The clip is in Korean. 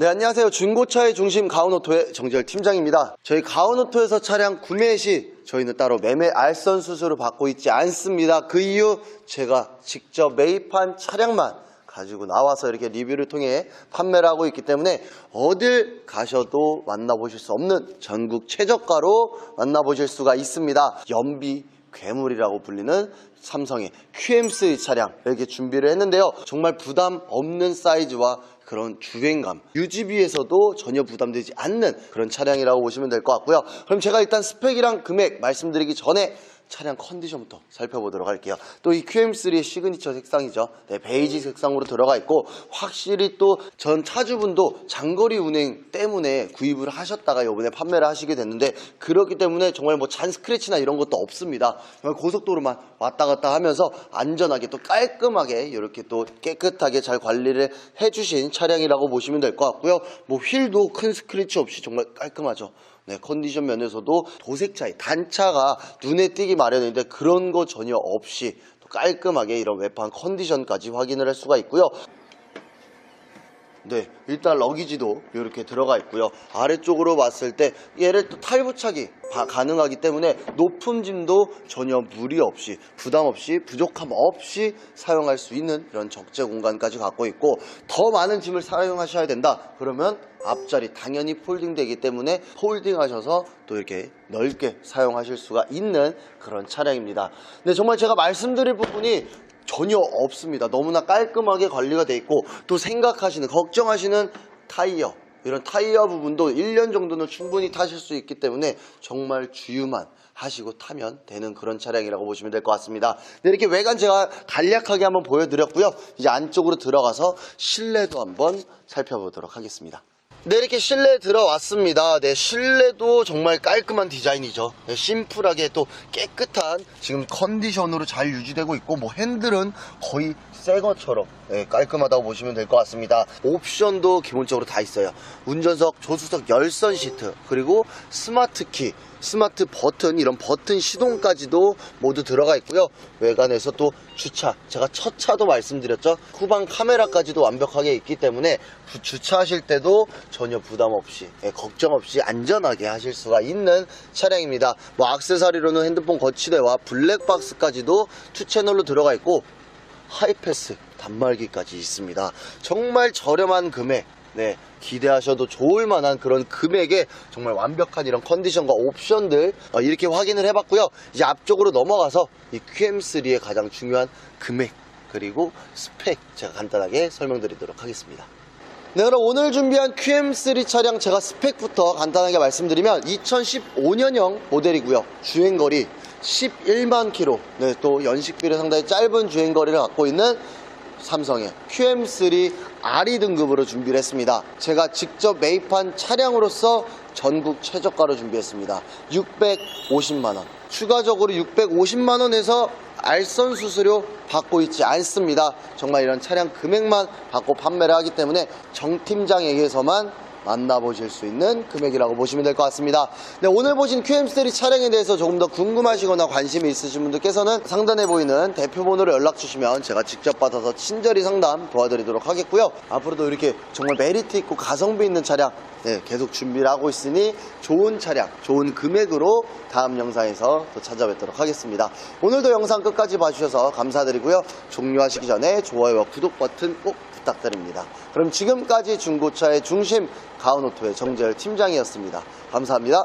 네, 안녕하세요. 중고차의 중심 가온오토의 정재열 팀장입니다. 저희 가온오토에서 차량 구매 시 저희는 따로 매매 알선 수수를 받고 있지 않습니다. 그 이유 제가 직접 매입한 차량만 가지고 나와서 이렇게 리뷰를 통해 판매를 하고 있기 때문에 어딜 가셔도 만나보실 수 없는 전국 최저가로 만나보실 수가 있습니다. 연비 괴물이라고 불리는 삼성의 QM3 차량 이렇게 준비를 했는데요. 정말 부담 없는 사이즈와 그런 주행감, 유지비에서도 전혀 부담되지 않는 그런 차량이라고 보시면 될 것 같고요. 그럼 제가 일단 스펙이랑 금액 말씀드리기 전에 차량 컨디션부터 살펴보도록 할게요. 또 이 QM3의 시그니처 색상이죠. 네, 베이지 색상으로 들어가 있고 확실히 또 전 차주분도 장거리 운행 때문에 구입을 하셨다가 이번에 판매를 하시게 됐는데 그렇기 때문에 정말 뭐 잔 스크래치나 이런 것도 없습니다. 정말 고속도로만 왔다 갔다 하면서 안전하게 또 깔끔하게 이렇게 또 깨끗하게 잘 관리를 해주신 차량이라고 보시면 될 것 같고요. 뭐 휠도 큰 스크래치 없이 정말 깔끔하죠. 네, 컨디션 면에서도 도색 차이, 단차가 눈에 띄기 마련인데 그런 거 전혀 없이 또 깔끔하게 이런 외판 컨디션까지 확인을 할 수가 있고요. 네, 일단 러기지도 이렇게 들어가 있고요. 아래쪽으로 봤을 때 얘를 또 탈부착이 바- 가능하기 때문에 높은 짐도 전혀 무리 없이 부담 없이 부족함 없이 사용할 수 있는 이런 적재 공간까지 갖고 있고 더 많은 짐을 사용하셔야 된다. 그러면 앞자리 당연히 폴딩 되기 때문에 폴딩 하셔서 또 이렇게 넓게 사용하실 수가 있는 그런 차량입니다. 근데 정말 제가 말씀드릴 부분이 전혀 없습니다. 너무나 깔끔하게 관리가 돼 있고 또 생각하시는 걱정하시는 타이어 이런 타이어 부분도 1년 정도는 충분히 타실 수 있기 때문에 정말 주유만 하시고 타면 되는 그런 차량이라고 보시면 될 것 같습니다. 네, 이렇게 외관 제가 간략하게 한번 보여드렸고요. 이제 안쪽으로 들어가서 실내도 한번 살펴보도록 하겠습니다. 네, 이렇게 실내 들어왔습니다. 네, 실내도 정말 깔끔한 디자인이죠. 네, 심플하게 또 깨끗한 지금 컨디션으로 잘 유지되고 있고, 뭐 핸들은 거의 새 것처럼 네, 깔끔하다고 보시면 될 것 같습니다. 옵션도 기본적으로 다 있어요. 운전석, 조수석 열선 시트, 그리고 스마트 키, 스마트 버튼, 이런 버튼 시동까지도 모두 들어가 있고요. 외관에서 또 주차, 제가 첫 차도 말씀드렸죠. 후방 카메라까지도 완벽하게 있기 때문에 부- 주차하실 때도 전혀 부담 없이, 예, 걱정 없이 안전하게 하실 수가 있는 차량입니다. 뭐 악세사리로는 핸드폰 거치대와 블랙박스까지도 투 채널로 들어가 있고 하이패스 단말기까지 있습니다. 정말 저렴한 금액, 네, 기대하셔도 좋을 만한 그런 금액에 정말 완벽한 이런 컨디션과 옵션들 어, 이렇게 확인을 해봤고요. 이제 앞쪽으로 넘어가서 이 QM3의 가장 중요한 금액 그리고 스펙 제가 간단하게 설명드리도록 하겠습니다. 네, 그럼 오늘 준비한 QM3 차량 제가 스펙부터 간단하게 말씀드리면 2015년형 모델이고요. 주행거리 11만 킬로. 네, 또 연식비를 상당히 짧은 주행거리를 갖고 있는 삼성의 QM3 RE 등급으로 준비를 했습니다. 제가 직접 매입한 차량으로서 전국 최저가로 준비했습니다. 650만원. 추가적으로 650만원에서 알선 수수료 받고 있지 않습니다. 정말 이런 차량 금액만 받고 판매를 하기 때문에 정 팀장에게서만 만나보실 수 있는 금액이라고 보시면 될 것 같습니다. 네, 오늘 보신 QM3 차량에 대해서 조금 더 궁금하시거나 관심이 있으신 분들께서는 상단에 보이는 대표 번호로 연락 주시면 제가 직접 받아서 친절히 상담 도와드리도록 하겠고요. 앞으로도 이렇게 정말 메리트 있고 가성비 있는 차량 네, 계속 준비를 하고 있으니 좋은 차량, 좋은 금액으로 다음 영상에서 또 찾아뵙도록 하겠습니다. 오늘도 영상 끝까지 봐주셔서 감사드리고요. 종료하시기 전에 좋아요와 구독 버튼 꼭 부탁드립니다. 그럼 지금까지 중고차의 중심 가온오토의 정재열 팀장이었습니다. 감사합니다.